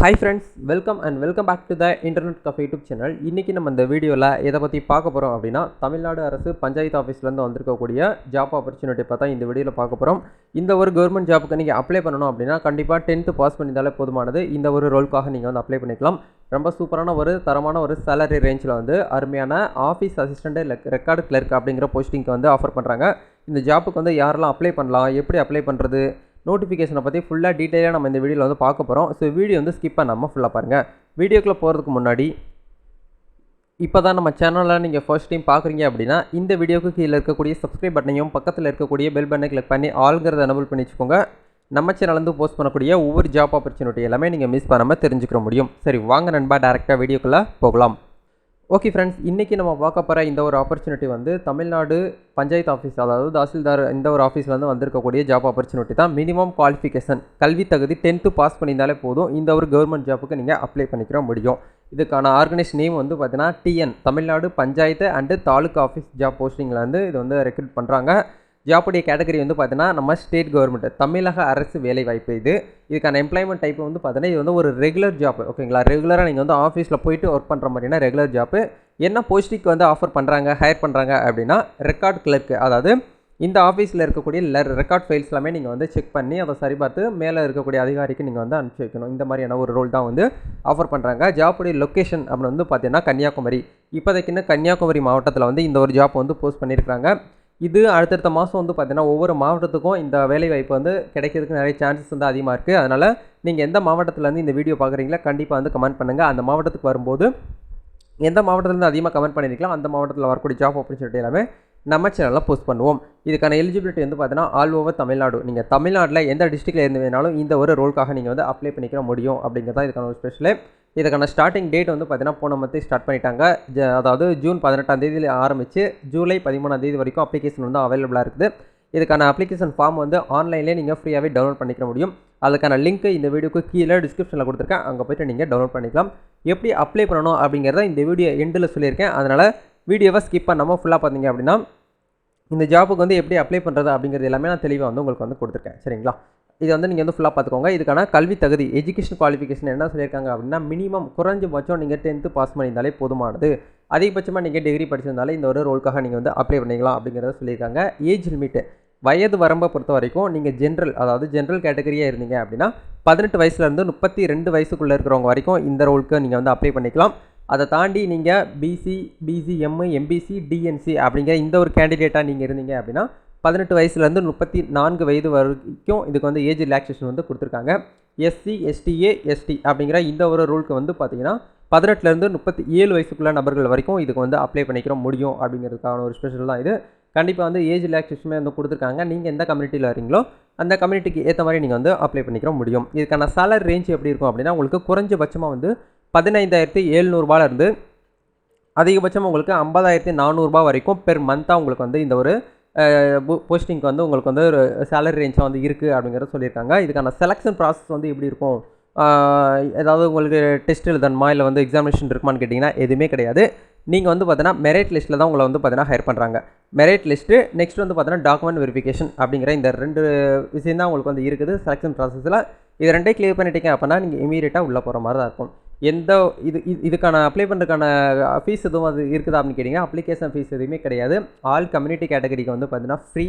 Hi friends welcome and welcome back to the internet cafe YouTube channel இன்றைக்கி நம்ம இந்த வீடியோவில் எதை பற்றி பார்க்க போகிறோம் அப்படின்னா தமிழ்நாடு அரசு பஞ்சாயத்து ஆஃபீஸ்லேருந்து வந்திருக்கக்கூடிய ஜாப் ஆப்பர்ச்சுனிட்டி பார்த்தா இந்த வீடியோவில் பார்க்க போகிறோம் இந்த ஒரு கவர்மெண்ட் ஜாப்புக்கு நீங்கள் அப்ளை பண்ணணும் அப்படின்னா கண்டிப்பாக டென்த்து பாஸ் பண்ணியிருந்தாலே போதுமானது. இந்த ஒரு ரோலுக்காக நீங்கள் வந்து அப்ளை பண்ணிக்கலாம். ரொம்ப சூப்பரான ஒரு தரமான ஒரு சேலரி ரேஞ்சில் வந்து அருமையான ஆஃபீஸ் அசிஸ்டண்ட்டு ரெக்கார்டு கிளர்க் அப்படிங்கிற போஸ்டிங்க்கு வந்து ஆஃபர் பண்ணுறாங்க இந்த ஜாப்புக்கு வந்து யாரெல்லாம் அப்ளை பண்ணலாம் எப்படி அப்ளை பண்ணுறது நோட்டிஃபிகேஷனை பற்றி ஃபுல்லாக டீட்டெயிலாக நம்ம இந்த வீடியோவில் வந்து பார்க்க போகிறோம் ஸோ வீடியோ வந்து ஸ்கிப் பண்ணாமல் ஃபுல்லாக பாருங்கள் வீடியோக்குள்ளே போகிறதுக்கு முன்னாடி இப்போ தான் நம்ம சேனலில் நீங்கள் ஃபர்ஸ்ட் டைம் பார்க்குறீங்க அப்படின்னா இந்த வீடியோக்கு கீழே இருக்கக்கூடிய சப்ஸ்கிரைப் பட்டனையும் பக்கத்தில் இருக்கக்கூடிய பெல் பட்டனை கிளிக் பண்ணி ஆளுங்கிறத எனபிள் பண்ணி வச்சுக்கோங்க நம்ம சேனல்லேருந்து போஸ்ட் பண்ணக்கூடிய ஒவ்வொரு ஜாப் ஆப்பர்ச்சுனிட்டி எல்லாமே நீங்கள் மிஸ் பண்ணாமல் தெரிஞ்சுக்கிற முடியும். சரி வாங்க நண்பா டேரெக்டாக வீடியோக்குள்ளே போகலாம். ஓகே ஃப்ரெண்ட்ஸ் இன்றைக்கி நம்ம பார்க்க போகிற இந்த ஒரு ஆப்பர்ச்சுனிட்டி வந்து தமிழ்நாடு பஞ்சாயத்து ஆஃபீஸ் அதாவது தாசில்தார் இந்த ஒரு ஆஃபீஸ்லேருந்து வந்திருக்கக்கூடிய ஜாப் ஆப்பர்ச்சுனிட்டி தான் மினிமம் குவாலிஃபிகேஷன் கல்வி தகுதி டென்த்து பாஸ் பண்ணியிருந்தாலே போதும் இந்த ஒரு கவர்மெண்ட் ஜாப்புக்கு நீங்கள் அப்ளை பண்ணிக்கிற முடியும். இதுக்கான ஆர்கனைஸ் நேம் வந்து பார்த்தீங்கன்னா TN Tamil Nadu panchayat and taluka office job போஸ்டிங்கில் வந்து இது வந்து ரெக்ரூட் பண்ணுறாங்க ஜாப்புடைய கேட்டகரி வந்து பார்த்தீங்கன்னா நம்ம ஸ்டேட் கவர்மெண்ட் தமிழக அரசு வேலை வாய்ப்பு இது. இதுக்கான எம்ப்ளாய்மெண்ட் டைப் வந்து பார்த்தீங்கன்னா இது வந்து ஒரு ரெகுலர் ஜாப் ஓகேங்களா ரெகுலராக நீங்கள் வந்து ஆஃபீஸில் போயிட்டு ஒர்க் பண்ணுற மாதிரினா ரெகுலர் ஜாப்பு என்ன போஸ்டிக்கு வந்து ஆஃபர் பண்ணுறாங்க ஹையர் பண்ணுறாங்க அப்படின்னா ரெக்கார்ட் கிளர்க்கு அதாவது இந்த ஆஃபீஸில் இருக்கக்கூடிய ரெக்கார்ட் ஃபைல்ஸ் எல்லாமே நீங்கள் வந்து செக் பண்ணி அதை சரிபார்த்து மேலே இருக்கக்கூடிய அதிகாரிக்கு நீங்கள் வந்து அனுப்பிச்சி வைக்கணும். இந்த மாதிரியான ஒரு ரோல் தான் வந்து ஆஃபர் பண்ணுறாங்க ஜாப்புடைய லொக்கேஷன் அப்படின்னு வந்து பார்த்தீங்கன்னா கன்னியாகுமரி. இப்போதைக்குன்னு கன்னியாகுமரி மாவட்டத்தில் வந்து இந்த ஒரு ஜாப் வந்து போஸ்ட் பண்ணியிருக்காங்க இது அடுத்தடுத்த மாதம் வந்து பார்த்தீங்கன்னா ஒவ்வொரு மாவட்டத்துக்கும் இந்த வேலைவாய்ப்பு வந்து கிடைக்கிறதுக்கு நிறைய சான்சஸ் வந்து அதிகமாக இருக்குது அதனால் நீங்கள் எந்த மாவட்டத்துலேருந்து இந்த வீடியோ பார்க்குறீங்களா கண்டிப்பாக வந்து கமெண்ட் பண்ணுங்கள் அந்த மாவட்டத்துக்கு வரும்போது எந்த மாவட்டத்துலேருந்து அதிகமாக கமெண்ட் பண்ணியிருக்கலாம் அந்த மாவட்டத்தில் வரக்கூடிய ஜாப் ஆப்பர்ச்சுனிட்டி எல்லாமே நம்ம சேனலில் போஸ்ட் பண்ணுவோம். இதுக்கான எலிஜிபிலிட்டி வந்து பார்த்தீங்கன்னா ஆல் ஓவர் தமிழ்நாடு. நீங்கள் தமிழ்நாட்டில் எந்த டிஸ்ட்ரிக்டில் இருந்து வேணாலும் இந்த ஒரு ரோலுக்காக நீங்கள் வந்து அப்ளை பண்ணிக்கிற முடியும் அப்படிங்கிறது தான் இதுக்கான ஒரு ஸ்பெஷலு இதுக்கான ஸ்டார்டிங் டேட் வந்து பார்த்தீங்கன்னா போன மந்த்து ஸ்டார்ட் பண்ணிட்டாங்க. ஜ அதாவது ஜூன் பதினெட்டாம் தேதியில் ஆரம்பித்து ஜூலை பதிமூணாம் தேதி வரைக்கும் அப்ளிகேஷன் வந்து அவைலபிளாக இருக்குது. இதுக்கான அப்ளிகேஷன் ஃபார்ம் வந்து ஆன்லைன்லேயே நீங்கள் ஃப்ரீயாகவே டவுன்லோட் பண்ணிக்க முடியும். அதுக்கான லிங்க் இந்த வீடியோக்கு கீழே டிஸ்கிரிப்ஷனில் கொடுத்துருக்கேன். அங்கே போய்ட்டு நீங்கள் டவுன்லோட் பண்ணிக்கலாம். எப்படி அப்ளை பண்ணணும் அப்படிங்கிறத இந்த வீடியோ எண்டில் சொல்லியிருக்கேன். அதனால் வீடியோவை ஸ்கிப் பண்ணாமல் ஃபுல்லாக பார்த்தீங்க அப்படின்னா இந்த ஜாப்புக்கு வந்து எப்படி அப்ளை பண்ணுறது அப்படிங்கிறது எல்லாமே நான் தெளிவாக வந்து உங்களுக்கு வந்து கொடுத்துருக்கேன். சரிங்களா? இதை வந்து நீங்கள் வந்து ஃபுல்லாக பார்த்துக்கோங்க. இதுக்கான கல்வி தகுதி எஜுகேஷன் குவாலிஃபிகேஷன் என்ன சொல்லியிருக்காங்க அப்படின்னா மினிமம் குறைஞ்சபட்சம் நீங்கள் டென்த்து பாஸ் பண்ணியிருந்தாலே போதுமானது. அதிகபட்சமாக நீங்கள் டிகிரி படிச்சிருந்தாலே இந்த ஒரு ரோலுக்காக நீங்கள் வந்து அப்ளை பண்ணிக்கலாம் அப்படிங்கிறத சொல்லியிருக்காங்க. ஏஜ் லிமிட்டு வயது வரம்பை பொறுத்த வரைக்கும் நீங்கள் ஜென்ரல் அதாவது ஜென்ரல் கேட்டகரியாக இருந்தீங்க அப்படின்னா பதினெட்டு வயசுலேருந்து முப்பத்தி ரெண்டு வயசுக்குள்ளே இருக்கிறவங்க வரைக்கும் இந்த ரோலுக்கு நீங்கள் வந்து அப்ளை பண்ணிக்கலாம். அதை தாண்டி நீங்கள் பிசி பிசிஎம் எம்பிசி டிஎன்சி அப்படிங்கிற இந்த ஒரு கேண்டிடேட்டாக நீங்கள் இருந்தீங்க அப்படின்னா பதினெட்டு வயசுலேருந்து முப்பத்தி நான்கு வயது வரைக்கும் இதுக்கு வந்து ஏஜ் ரிலாக்ஸேஷன் வந்து கொடுத்துருக்காங்க. எஸ்சி எஸ்டிஏ எஸ்டி அப்படிங்கிற இந்த ஒரு ரூலுக்கு வந்து பார்த்தீங்கன்னா பதினெட்டுலேருந்து முப்பத்தி ஏழு வயசுக்குள்ள நபர்கள் வரைக்கும் இதுக்கு வந்து அப்ளை பண்ணிக்கிற முடியும் அப்படிங்கிறதுக்கான ஒரு ஸ்பெஷல் தான் இது. கண்டிப்பாக வந்து ஏஜ் ரிலாக்ஸேஷனுமே வந்து கொடுத்துருக்காங்க. நீங்கள் எந்த கம்யூனிட்டியில் வரீங்களோ அந்த கம்யூனிட்டிக்கு ஏற்ற மாதிரி நீங்கள் வந்து அப்ளை பண்ணிக்கிற முடியும். இதுக்கான சேலரி ரேஞ்ச் எப்படி இருக்கும் அப்படின்னா உங்களுக்கு குறைஞ்சபட்சமாக வந்து பதினைந்தாயிரத்தி எழுநூறுபாலேருந்து அதிகபட்சம் உங்களுக்கு ஐம்பதாயிரத்தி நானூறுரூபா வரைக்கும் பெர் மந்த்தாக உங்களுக்கு வந்து இந்த ஒரு போஸ்டிங்க்கு வந்து உங்களுக்கு வந்து ஒரு சேலரி ரேஞ்சாக வந்து இருக்குது அப்படிங்கிறத சொல்லியிருக்காங்க. இதுக்கான செலெக்ஷன் ப்ராசஸ் வந்து எப்படி இருக்கும்? ஏதாவது உங்களுக்கு டெஸ்ட் எழுதணுமா? இல்லை வந்து எக்ஸாமினேஷன் இருக்குமான்னு கேட்டிங்கன்னா எதுவுமே கிடையாது. நீங்கள் வந்து பார்த்தீங்கன்னா மெரிட் லிஸ்ட்டில் தான் உங்களை வந்து பார்த்தீங்கன்னா ஹையர் பண்ணுறாங்க மெரிட் லிஸ்ட்டு நெக்ஸ்ட் வந்து பார்த்தீங்கன்னா டாக்குமெண்ட் வெரிஃபிகேஷன் அப்படிங்கிற இந்த ரெண்டு விஷயம் தான் உங்களுக்கு வந்து இருக்குது செலெக்ஷன் ப்ராசஸில் இது ரெண்டே கிளியர் பண்ணிட்டீங்க அப்படின்னா நீங்கள் இமீடியட்டாக உள்ளே போகிற மாதிரி தான் இருக்கும். எந்த இது இதுக்கான அப்ளை பண்ணுறதுக்கான ஃபீஸ் எதுவும் அது இருக்குதா அப்படின்னு கேட்டிங்கன்னா அப்ளிகேஷன் ஃபீஸ் எதுவுமே கிடையாது. ஆல் கம்யூனிட்டி கேட்டகரிக்கு வந்து பார்த்தீங்கன்னா ஃப்ரீ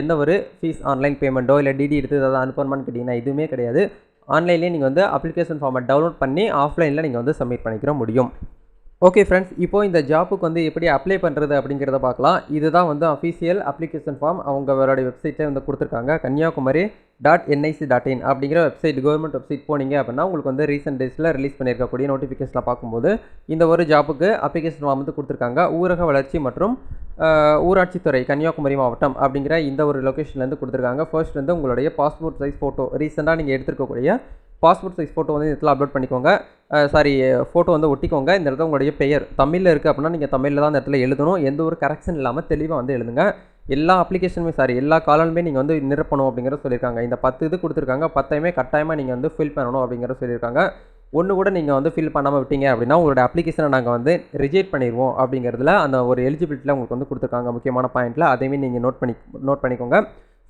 எந்த ஒரு ஃபீஸ் ஆன்லைன் பேமெண்ட்டோ இல்லை டிடி எடுத்து ஏதாவது அனுப்பணுமான்னு கேட்டிங்கன்னா இதுவுமே கிடையாது. ஆன்லைன்லேயே நீங்கள் வந்து அப்ளிகேஷன் ஃபார்மை டவுன்லோட் பண்ணி ஆஃப்லைனில் நீங்கள் வந்து சப்மிட் பண்ணிக்கிற முடியும். ஓகே ஃப்ரெண்ட்ஸ் இப்போ இந்த ஜாப்புக்கு வந்து எப்படி அப்ளை பண்ணுறது அப்படிங்கிறத பார்க்கலாம். இதுதான் வந்து அஃபீஷியல் அப்ளிகேஷன் ஃபார்ம் அவங்களோட வெப்சைட்டில் வந்து கொடுத்துருக்காங்க. Kanniyakumari dot NIC dot in அப்படிங்கிற வெப்சைட் கவர்மெண்ட் வெப்சைட் போனீங்க அப்படின்னா உங்களுக்கு வந்து ரீசெண்ட் டேஸில் ரிலீஸ் பண்ணியிருக்கக்கூடிய நோட்டிஃபிகேஷனில் பார்க்கும்போது இந்த ஒரு ஜாப்புக்கு அப்ளிகேஷன் ஃபார்ம் வந்து கொடுத்துருக்காங்க. ஊரக வளர்ச்சி மற்றும் ஊராட்சித்துறை கன்னியாகுமரி மாவட்டம் அப்படிங்கிற இந்த ஒரு லொக்கேஷன்லேருந்து கொடுத்துருக்காங்க. ஃபர்ஸ்ட் வந்து உங்களுடைய பாஸ்போர்ட் சைஸ் ஃபோட்டோ ரீசெண்டாக நீங்கள் எடுத்துருக்கக்கூடிய பாஸ்போர்ட் சைஸ் ஃபோட்டோ வந்து இடத்துல அப்லோட் பண்ணிக்கோங்க. சாரி ஃபோட்டோ வந்து ஒட்டிக்கோங்க. இந்த இடத்துல உங்களுடைய பெயர் தமிழில் இருக்குது அப்படின்னா நீங்கள் தமிழில் தான் அந்த இடத்துல எழுதணும். எந்த ஒரு கரெக்ஷன் இல்லாமல் தெளிவாக வந்து எழுதுங்க. எல்லா அப்ளிகேஷனுமே சாரி எல்லா காலனுமே நீங்கள் வந்து நிரப்பணும் அப்படிங்கிற சொல்லியிருக்காங்க. இந்த பத்து இது கொடுத்துருக்காங்க. பத்தையுமே கட்டாயமாக நீங்கள் வந்து ஃபில் பண்ணணும் அப்படிங்கிற சொல்லியிருக்காங்க. ஒன்று கூட நீங்கள் வந்து ஃபில் பண்ணாமல் விட்டீங்க அப்படின்னா உங்களோட அப்ளிகேஷனை நாங்கள் வந்து ரிஜெக்ட் பண்ணிடுவோம் அப்படிங்கிறதுல அந்த ஒரு எலிஜிபிலிட்டியில் உங்களுக்கு வந்து கொடுத்துருக்காங்க. முக்கியமான பாயிண்ட்டில் அதையுமே நீங்கள் நோட் பண்ணி நோட் பண்ணிக்கோங்க.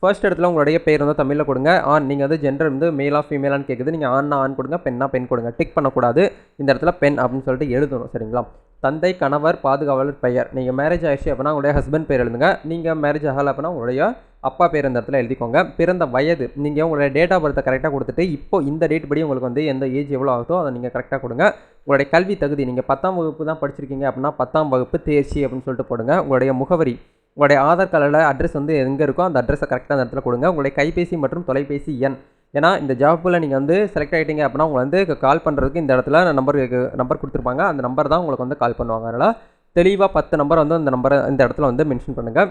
ஃபர்ஸ்ட் இடத்துல உங்களுடைய பேர் வந்து தமிழில் கொடுங்க. ஆன் நீங்கள் வந்து ஜெண்டர் வந்து மேலாக ஃபீமேலான்னு கேட்குது நீங்கள் ஆண்னா ஆண் கொடுங்க பெண்ணா பெண் கொடுங்க. டிக் பண்ணக்கூடாது. இந்த இடத்துல பெண் அப்படின்னு சொல்லிட்டு எழுதணும் சரிங்களா? தந்தை கணவர் பாதுகாவலர் பெயர். நீங்கள் மேரேஜ் ஆகிடுச்சு அப்படின்னா உங்களுடைய ஹஸ்பண்ட் பேர் எழுதுங்க. நீங்கள் மேரேஜ் ஆகலை அப்படின்னா உங்களுடைய அப்பா பேர் இந்த இடத்துல எழுதிக்கோங்க. பிறந்த வயது நீங்கள் உங்களுடைய டேட் ஆஃப் பர்த்தை கரெக்டாக கொடுத்துட்டு இப்போ இந்த டேட் படி உங்களுக்கு வந்து எந்த ஏஜ் எவ்வளோ ஆகுதோ அதை நீங்கள் கரெக்டாக கொடுங்க. உங்களுடைய கல்வி தகுதி நீங்கள் பத்தாம் வகுப்பு தான் படிச்சிருக்கீங்க அப்படின்னா பத்தாம் வகுப்பு தேர்ச்சி அப்படின்னு சொல்லிட்டு போடுங்க. உங்களுடைய முகவரி உங்களுடைய ஆதார் கார்டில் அட்ரஸ் வந்து எங்கே இருக்கோ அந்த அட்ரஸை கரெக்டாக அந்த இடத்துல கொடுங்க. உங்களுடைய கைபேசி மற்றும் தொலைபேசி எண். ஏன்னா இந்த ஜாப்பில் நீங்கள் வந்து செலக்ட் ஆகிட்டீங்க அப்படின்னா உங்களை வந்து கால் பண்ணுறதுக்கு இந்த இடத்துல நம்பர் நம்பர் கொடுத்துருப்பாங்க. அந்த நம்பர் தான் உங்களுக்கு வந்து கால் பண்ணுவாங்க. அதனால் தெளிவாக பத்து நம்பர் வந்து அந்த நம்பரை இந்த இடத்துல வந்து மென்ஷன் பண்ணுங்கள்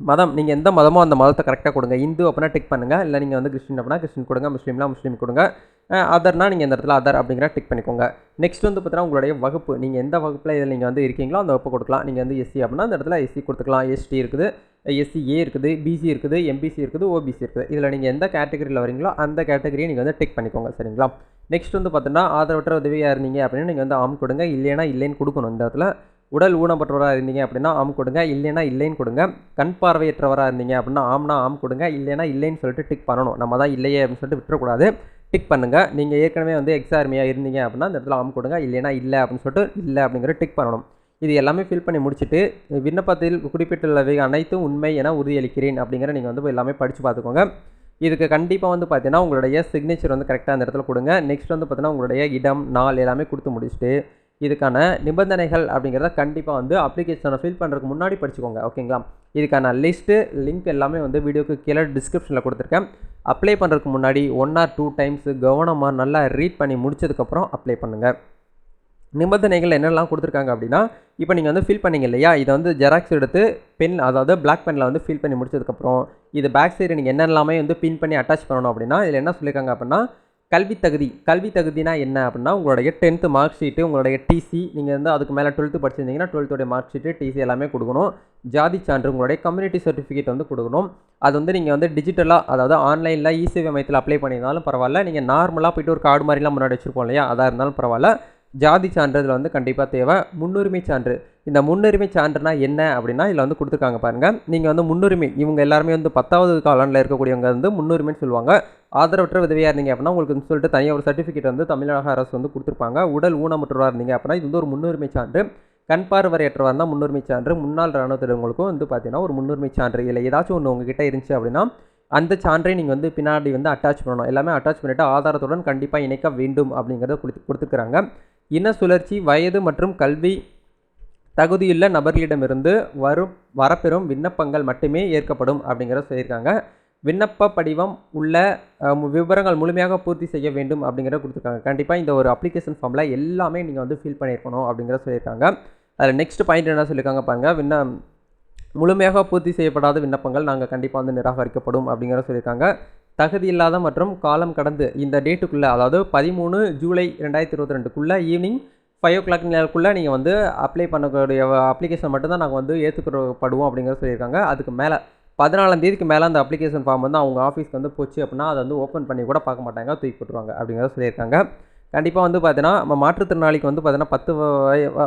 மதம் நீங்கள் எந்த மதமோ அந்த மதத்தை கரெக்டாக கொடுங்க. இந்து அப்படின்னா டிக் பண்ணுங்கள் இல்லை நீங்கள் வந்து கிறிஸ்டின் அப்படின்னா கிறிஸ்டின் கொடுங்க. முஸ்லீம்னா முஸ்லீம் கொடுங்க. அதர்னா நீங்கள் இந்த இடத்துல அதர் அப்படிங்கிற டிக் பண்ணிக்கோங்க. நெக்ஸ்ட் வந்து பார்த்தீங்கன்னா உங்களுடைய வகுப்பு. நீங்கள் எந்த வகுப்பில் இதில் நீங்கள் வந்து இருக்கீங்களோ அந்த வகுப்பு கொடுக்கலாம். நீங்கள் வந்து எஸ்சி அப்படின்னா அந்த இடத்துல எஸ்சி கொடுத்துக்கலாம். எஸ்டி இருக்குது எஸ்சி ஏ இருக்குது பிசி இருக்குது எம்பிசி இருக்குது ஓபிசி இருக்குது. இதில் நீங்கள் எந்த கேட்டகரியில் வரீங்களோ அந்த கேட்டகரியை நீங்கள் வந்து டிக் பண்ணிக்கோங்க. சரிங்களா? நெக்ஸ்ட் வந்து பார்த்தீங்கன்னா ஆதரவற்ற உதவியாக இருந்தீங்க அப்படின்னா நீங்கள் வந்து ஆம் கொடுங்க. இல்லைன்னா இல்லைன்னு கொடுக்கணும் இந்த இடத்துல. உடல் ஊனப்பட்டவராக இருந்தீங்க அப்படின்னா ஆம் கொடுங்க இல்லைன்னா இல்லைன்னு கொடுங்க. கண் பார்வையற்றவராக இருந்தீங்க அப்படின்னா ஆம்னா ஆம் கொடுங்க இல்லைன்னா இல்லைன்னு சொல்லிட்டு டிக் பண்ணணும். நம்ம தான் இல்லையே அப்படின்னு சொல்லிட்டு விட்டுறக்கூடாது. டிக் பண்ணுங்கள் நீங்கள் ஏற்கனவே வந்து எக்ஸார்மியாக இருந்தீங்க அப்படின்னா அந்த இடத்துல ஆம் கொடுங்க இல்லைனா இல்லை அப்படின்னு சொல்லிட்டு இல்லை அப்படிங்கிற டிக் பண்ணணும். இது எல்லாமே ஃபில் பண்ணி முடிச்சுட்டு விண்ணப்பத்தில் குறிப்பிட்டுள்ளவை அனைத்தும் உண்மை என உறுதியளிக்கிறேன் அப்படிங்கிற நீங்கள் வந்து எல்லாமே படித்து பார்த்துக்கோங்க. இதுக்கு கண்டிப்பாக வந்து பார்த்தீங்கன்னா உங்களுடைய சிக்னேச்சர் வந்து கரெக்டாக அந்த இடத்துல கொடுங்க. நெக்ஸ்ட் வந்து பார்த்தீங்கன்னா உங்களுடைய இடம் நாள் எல்லாமே கொடுத்து முடிச்சுட்டு இதுக்கான நிபந்தனைகள் அப்படிங்கிறத கண்டிப்பாக வந்து அப்ளிகேஷனை ஃபில் பண்ணுறதுக்கு முன்னாடி படிச்சுக்கோங்க ஓகேங்களா இதுக்கான லிஸ்ட்டு லிங்க் எல்லாமே வந்து வீடியோக்கு கீழே டிஸ்கிரிப்ஷனில் கொடுத்துருக்கேன். அப்ளை பண்ணுறதுக்கு முன்னாடி ஒன் ஆர் டூ டைம்ஸ் கவனமாக நல்லா ரீட் பண்ணி முடிச்சதுக்கப்புறம் அப்ளை பண்ணுங்கள் நிபந்தனைகள் என்னெல்லாம் கொடுத்துருக்காங்க அப்படின்னா இப்போ நீங்கள் வந்து ஃபில் பண்ணீங்க இல்லையா? இதை வந்து ஜெராக்ஸ் எடுத்து பென் அதாவது பிளாக் பெனில் வந்து ஃபில் பண்ணி முடிச்சதுக்கப்புறம் இது பேக் சைடு நீங்கள் என்னெல்லாமே வந்து பின் பண்ணி அட்டாச் பண்ணணும் அப்படின்னா இதில் என்ன சொல்லியிருக்காங்க அப்படின்னா கல்வி தகுதி. கல்வி தகுதினா என்ன அப்படின்னா உங்களுடைய டென்த்து மார்க் ஷீட்டு உங்களுடைய டிசி நீங்கள் வந்து அதுக்கு மேலே டுவெல்த்து படிச்சிருந்தீங்கன்னா டுவெல்த்துடைய மார்க் ஷீட்டு டிசி எல்லாமே கொடுக்கணும். ஜாதி சான்று உங்களுடைய கம்யூனிட்டி சர்டிஃபிகேட் வந்து கொடுக்கணும். அது வந்து நீங்கள் வந்து டிஜிட்டலாக அதாவது ஆன்லைனில் இசேவை மையத்தில் அப்ளை பண்ணியிருந்தாலும் பரவாயில்ல. நீங்கள் நார்மலாக போய்ட்டு ஒரு கார்டு மாதிரிலாம் முன்னாடி வச்சுருப்போம் இல்லையா? அதாக இருந்தாலும் பரவாயில்ல. ஜாதி சான்றிதழ் வந்து கண்டிப்பாக தேவை. முன்னுரிமை சான்று. இந்த முன்னுரிமை சான்றுனா என்ன அப்படின்னா இதில் வந்து கொடுத்துருக்காங்க பாருங்கள் நீங்கள் வந்து முன்னுரிமை இவங்க எல்லாருமே வந்து பத்தாவது காலனில் இருக்கக்கூடியவங்க வந்து முன்னுரிமைன்னு சொல்லுவாங்க. ஆதரவற்ற உதவியாக இருந்தீங்க அப்படின்னா உங்களுக்கு சொல்லிட்டு தனியாக ஒரு சர்டிஃபிகேட் வந்து தமிழக அரசு வந்து கொடுத்துருப்பாங்க. உடல் ஊனமுற்றவராக இருந்தீங்க அப்படின்னா இது வந்து ஒரு முன்னுரிமை சான்று. கண் பார்வையற்றவர் தான் முன்னுரிமை சான்று. முன்னாள் இராணுவத்தினருங்களுக்கும் வந்து பார்த்தீங்கன்னா ஒரு முன்னுரிமை சான்று. இல்லை ஏதாச்சும் ஒன்று உங்ககிட்ட இருந்துச்சு அப்படின்னா அந்த சான்றை நீங்கள் வந்து பின்னாடி வந்து அட்டாச் பண்ணணும். எல்லாமே அட்டாச் பண்ணிவிட்டு ஆதாரத்துடன் கண்டிப்பாக இணைக்க வேண்டும் அப்படிங்கிறத கொடுத்து கொடுத்துருக்குறாங்க. இன சுழற்சி வயது மற்றும் கல்வி தகுதியுள்ள நபர்களிடமிருந்து வரும் வரப்பெறும் விண்ணப்பங்கள் மட்டுமே ஏற்கப்படும் அப்படிங்கிறத சொல்லியிருக்காங்க. விண்ணப்ப படிவம் உள்ள விவரங்கள் முழுமையாக பூர்த்தி செய்ய வேண்டும் அப்படிங்கிறத கொடுத்துருக்காங்க. கண்டிப்பாக இந்த ஒரு அப்ளிகேஷன் ஃபார்மில் எல்லாமே நீங்கள் வந்து ஃபில் பண்ணியிருக்கணும் அப்படிங்கிற சொல்லியிருக்காங்க. அதில் நெக்ஸ்ட் பாயிண்ட் என்ன சொல்லியிருக்காங்க பாருங்கள் விண்ண முழுமையாக பூர்த்தி செய்யப்படாத விண்ணப்பங்கள் நாங்கள் கண்டிப்பாக வந்து நிராகரிக்கப்படும் அப்படிங்கிற சொல்லியிருக்காங்க. தகுதி இல்லாத மற்றும் காலம் கடந்து இந்த டேட்டுக்குள்ளே அதாவது பதிமூணு ஜூலை ரெண்டாயிரத்தி இருபத்தி ரெண்டுக்குள்ளே ஈவினிங் ஃபைவ் ஓ கிளாக் நேரக்குள்ளே நீங்கள் வந்து அப்ளை பண்ணக்கூடிய அப்ளிகேஷன் மட்டும்தான் நாங்கள் வந்து ஏற்றுக்கப்படுவோம் அப்படிங்கிறத சொல்லியிருக்காங்க. அதுக்கு மேலே பதினாலாம் தேதிக்கு மேலே அந்த அப்ளிகேஷன் ஃபார்ம் வந்து அவங்க ஆஃபீஸ்க்கு வந்து போச்சு அப்படின்னா அதை வந்து ஓப்பன் பண்ணி கூட பார்க்க மாட்டாங்க தூக்கி போட்டுருவாங்க அப்படிங்கிறத சொல்லியிருக்காங்க. கண்டிப்பாக வந்து பார்த்தீங்கன்னா நம்ம மாற்றுத்திறனாளிக்கு வந்து பார்த்தீங்கன்னா பத்து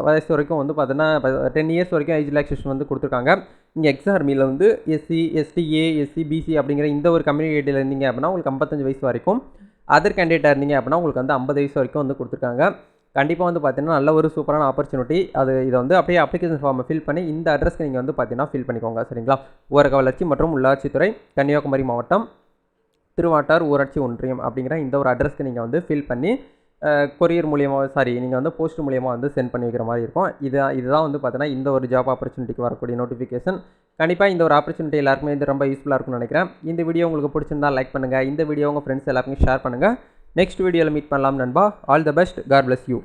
வயசு வரைக்கும் வந்து பார்த்தீங்கன்னா டென் இயர்ஸ் வரைக்கும் ஏஜ் ரிலாக்ஸேஷன் வந்து கொடுத்துருக்காங்க. இங்கே எக்ஸ் ஆர்மியில் வந்து SC ST A SC BC அப்படிங்கிற இந்த ஒரு கம்யூனிட்டியில் இருந்தீங்க அப்படின்னா உங்களுக்கு ஐம்பத்தஞ்சு வயசு வரைக்கும். அதர் கேண்டிடேட்டாக இருந்தீங்க அப்படின்னா உங்களுக்கு வந்து ஐம்பது வயசு வரைக்கும் வந்து கொடுத்துருக்காங்க. கண்டிப்பாக வந்து பார்த்தீங்கன்னா நல்ல ஒரு சூப்பரான ஆப்பர்ச்சுனிட்டி அது இதை வந்து அப்படியே அப்ளிகேஷன் ஃபார்மை ஃபில் பண்ணி இந்த அட்ரஸ்க்கு நீங்கள் வந்து பார்த்தீங்கன்னா ஃபில் பண்ணிக்கோங்க சரிங்களா? ஊரக வளர்ச்சி மற்றும் உள்ளாட்சித்துறை கன்னியாகுமரி மாவட்டம் திருவாட்டார் ஊராட்சி ஒன்றியம் அப்படிங்கிற இந்த ஒரு அட்ரஸ்க்கு நீங்கள் வந்து ஃபில் பண்ணி கொரியர் மூலியமாக சாரி நீங்கள் வந்து போஸ்ட் மூலியமாக வந்து சென்ட் பண்ணி வைக்கிற மாதிரி இருக்கும். இது இதுதான் வந்து பார்த்தீங்கன்னா இந்த ஒரு ஜாப் ஆப்பர்ச்சுனிட்டிக்கு வரக்கூடிய நோட்டிஃபிகேஷன் கண்டிப்பாக இந்த ஒரு ஆப்பர்ச்சுனிட்டி எல்லாருக்குமே இது ரொம்ப யூஸ்ஃபுல்லாக இருக்கும்னு நினைக்கிறேன். இந்த வீடியோ உங்களுக்கு பிடிச்சிருந்தா லைக் பண்ணுங்கள் இந்த வீடியோ உங்கள் ஃப்ரெண்ட்ஸ் எல்லாருக்கும் ஷேர் பண்ணுங்கள் நெக்ஸ்ட் வீடியோவில் மீட் பண்ணலாம் நண்பா. All the best God bless you